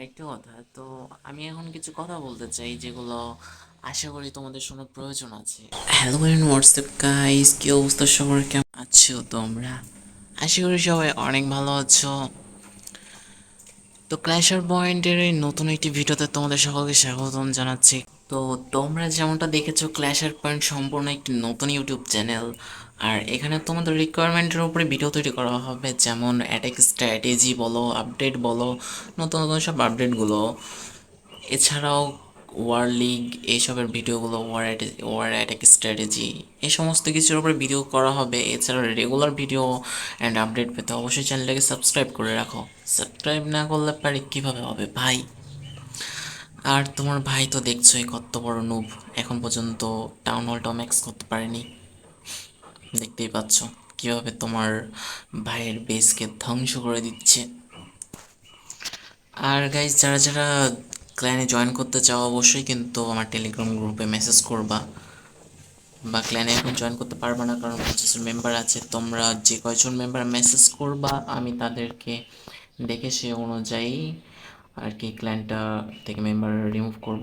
আরেকটা কথা তো আমি এখন কিছু কথা বলতে চাই যেগুলো আশা করি তোমাদের শোনার প্রয়োজন আছে। হ্যালো এন্ড হোয়াটসঅ্যাপ গাইস কি অবস্থা সবার? কেমন? আছো তোমরা? আশা করি সবাই অনেক ভালো আছো। তো ক্ল্যাশার পয়েন্টের এই নতুন একটি ভিডিওতে তোমাদের সকলকে স্বাগতম জানাচ্ছি। তো তোমরা যেমনটা দেখেছ ক্ল্যাশার পয়েন্ট সম্পূর্ণ একটি নতুন ইউটিউব চ্যানেল আর এখানে তোমাদের রিকোয়ারমেন্টের উপরে ভিডিও তৈরি করা হবে, যেমন অ্যাটাক স্ট্র্যাটেজি বলো আপডেট বলো, নতুন নতুন সব আপডেটগুলো এছাড়াও ওয়ার লিগ এইসবের ভিডিওগুলো ওয়ার ওয়ার অ্যাটাক স্ট্র্যাটেজি এই সমস্ত কিছুর উপরে ভিডিও করা হবে। এছাড়া রেগুলার ভিডিও অ্যান্ড আপডেট পেতে অবশ্যই চ্যানেলটাকে সাবস্ক্রাইব করে রাখো। সাবস্ক্রাইব না করলে পারি কীভাবে হবে ভাই? আর তোমার ভাই তো দেখছোই কত বড় নুব এখন পর্যন্ত টাউন হলটা ম্যাক্স করতে পারেনি। দেখতেই পাচ্ছ কীভাবে তোমার ভাইয়ের বেসকে ধ্বংস করে দিচ্ছে। আর গাইজ যারা যারা ক্ল্যানে জয়েন করতে চাও অবশ্যই, কিন্তু আমার টেলিগ্রাম গ্রুপে মেসেজ করবা। বা ক্ল্যানে এখন জয়েন করতে পারবে না, কারণ পঁচিশ মেম্বার আছে, তোমরা যে কয়জন মেম্বার মেসেজ করবা, আমি তাদেরকে দেখে সে অনুযায়ী আর কি ক্ল্যানটা থেকে মেম্বার রিমুভ করব।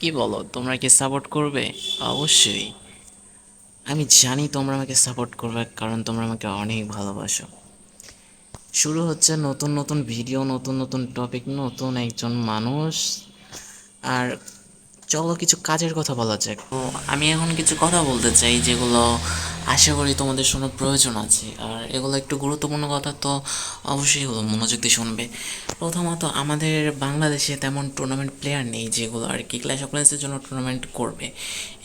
কি বলো, তোমরা কি সাপোর্ট করবে? অবশ্যই। আমি জানি তোমরা আমাকে সাপোর্ট করবে, কারণ তোমরা আমাকে অনেক ভালোবাসো। শুরু হচ্ছে নতুন নতুন ভিডিও নতুন নতুন টপিক নতুন একজন মানুষ আর চলো কিছু কাজের কথা বলা যাক। তো আমি এখন কিছু কথা বলতে চাই যেগুলো আশা করি তোমাদের শোনার প্রয়োজন আছে। আর এগুলো একটু গুরুত্বপূর্ণ কথা তো অবশ্যই হলো মনোযোগ দিয়ে শুনবে। প্রথমত আমাদের বাংলাদেশে তেমন টুর্নামেন্ট প্লেয়ার নেই যেগুলো আর কি ক্লাস অফ ক্ল্যান্সের জন্য টুর্নামেন্ট করবে।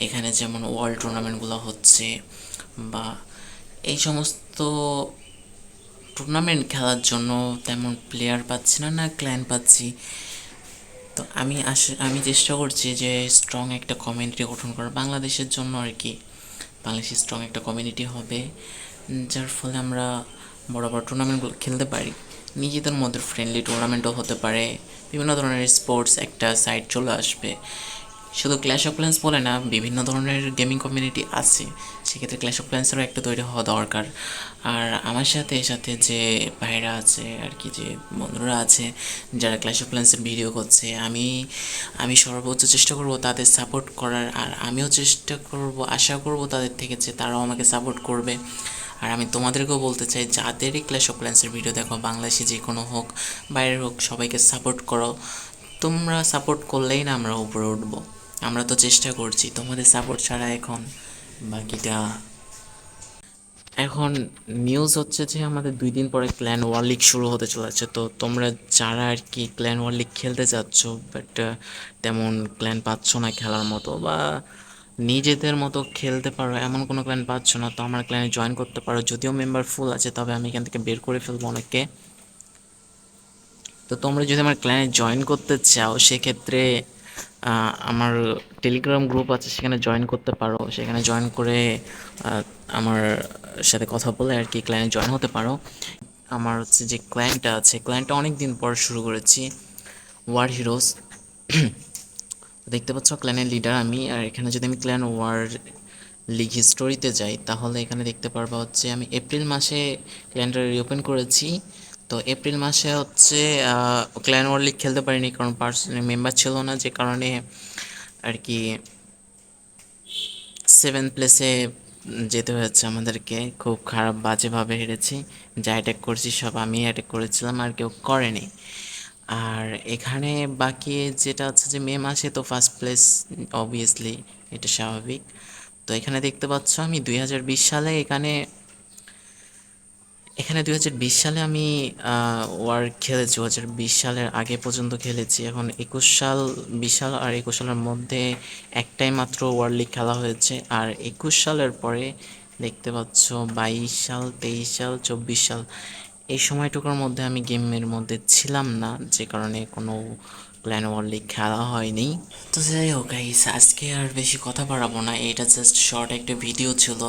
এখানে যেমন ওয়ার্ল্ড টুর্নামেন্টগুলো হচ্ছে বা এই সমস্ত টুর্নামেন্ট খেলার জন্য তেমন প্লেয়ার পাচ্ছি না না ক্ল্যান পাচ্ছি। তো আমি আস আমি চেষ্টা করছি যে স্ট্রং একটা কমিউনিটি গঠন করার। বাংলাদেশের জন্য আর কি, বাংলাদেশে স্ট্রং একটা কমিউনিটি হবে যার ফলে আমরা বড় বড় টুর্নামেন্টগুলো খেলতে পারি। নিজেদের মধ্যে ফ্রেন্ডলি টুর্নামেন্টও হতে পারে, বিভিন্ন ধরনের স্পোর্টস একটা সাইড চলে আসবে। শুধু ক্ল্যাশ অফ ক্ল্যান্স বলে না, বিভিন্ন ধরনের গেমিং কমিউনিটি আছে। সেক্ষেত্রে ক্ল্যাশ অফ ক্ল্যান্সেরও একটা তৈরি হওয়া দরকার। আর আমার সাথে সাথে যে ভাইরা আছে আর কি, যে বন্ধুরা আছে, যারা ক্ল্যাশ অফ ক্ল্যান্সের ভিডিও করছে, আমি আমি সর্বোচ্চ চেষ্টা করব তাদের সাপোর্ট করার। আর আমিও চেষ্টা করব, আশা করব তাদের থেকে যে তারাও আমাকে সাপোর্ট করবে। আর আমি তোমাদেরকেও বলতে চাই, যাদেরই ক্ল্যাশ অফ ক্ল্যান্সের ভিডিও দেখো, বাংলাদেশে যে কোনো হোক বাইরের হোক, সবাইকে সাপোর্ট করো। তোমরা সাপোর্ট করলেই না আমরা উপরে উঠবো। আমরা তো চেষ্টা করছি, তোমাদের সাপোর্ট ছাড়া এখন বাকিটা এখন নিউজ হচ্ছে যে আমাদের দুই দিন পরে ক্ল্যান ওয়ার লিগ শুরু হতে চলেছে। তো তোমরা যারা আর কি ক্ল্যান ওয়ার লিগ খেলতে চাচ্ছ বাট তেমন ক্ল্যান পাচ্ছ না খেলার মতো বা নিজেদের মতো খেলতে পারো, এমন কোনো ক্ল্যান পাচ্ছ না, তো আমার ক্ল্যানে জয়েন করতে পারো। যদিও মেম্বার ফুল আছে, তবে আমি এখান থেকে বের করে ফেলব অনেককে। তো তোমরা যদি আমার ক্ল্যানে জয়েন করতে চাও, সেক্ষেত্রে আমার টেলিগ্রাম গ্রুপ আছে, সেখানে জয়েন করতে পারো। সেখানে জয়েন করে আমার সাথে কথা বলে আর কি ক্লায়েন্ট জয়েন হতে পারো। আমার হচ্ছে যে ক্লায়েন্টটা আছে ক্লায়েন্টটা অনেক দিন পর শুরু করেছি ওয়ার হিরোজ দেখতে পাচ্ছ ক্ল্যানের লিডার আমি। আর এখানে যদি আমি ক্ল্যান ওয়ার লিগ হিস্টোরিতে যাই, তাহলে এখানে দেখতে পারবা হচ্ছে, আমি এপ্রিল মাসে ক্ল্যানটা রিওপেন করেছি। তো এপ্রিল মাসে হচ্ছে ক্ল্যান ওয়ার লিগ খেলতে পারিনি কারণ পার্সোনাল মেম্বার ছিল না, যে কারণে আর কি সেভেন প্লেসে যেতে হয়েছে আমাদেরকে। খুব খারাপ বাজেভাবে হেরেছি। যা অ্যাটাক করছি সব আমি অ্যাটাক করেছিলাম, আর কেউ করেনি। আর এখানে বাকি যেটা হচ্ছে যে মে মাসে তো ফার্স্ট প্লেস অবভিয়াসলি এটা স্বাভাবিক। তো এখানে দেখতে পাচ্ছ আমি দুই হাজার বিশ সালে এখানে এখানে দুই হাজার বিশ সালে আমি ওয়ার খেলেছি দু হাজার বিশ সালের আগে পর্যন্ত খেলেছি। এখন একুশ সাল, বিশ সাল আর একুশ সালের মধ্যে একটাই মাত্র ওয়ার্ল্ড লিগ খেলা হয়েছে। আর একুশ সালের পরে দেখতে পাচ্ছ বাইশ সাল, তেইশ সাল, চব্বিশ সাল, এই সময়টুকুর মধ্যে আমি গেমের মধ্যে ছিলাম না, যে কারণে কোনো প্ল্যান ওয়ার লিগ খেলা হয়নি। তো যাই হোক আজকে আর বেশি কথা বাড়াবো না। এটা জাস্ট শর্ট একটা ভিডিও ছিল।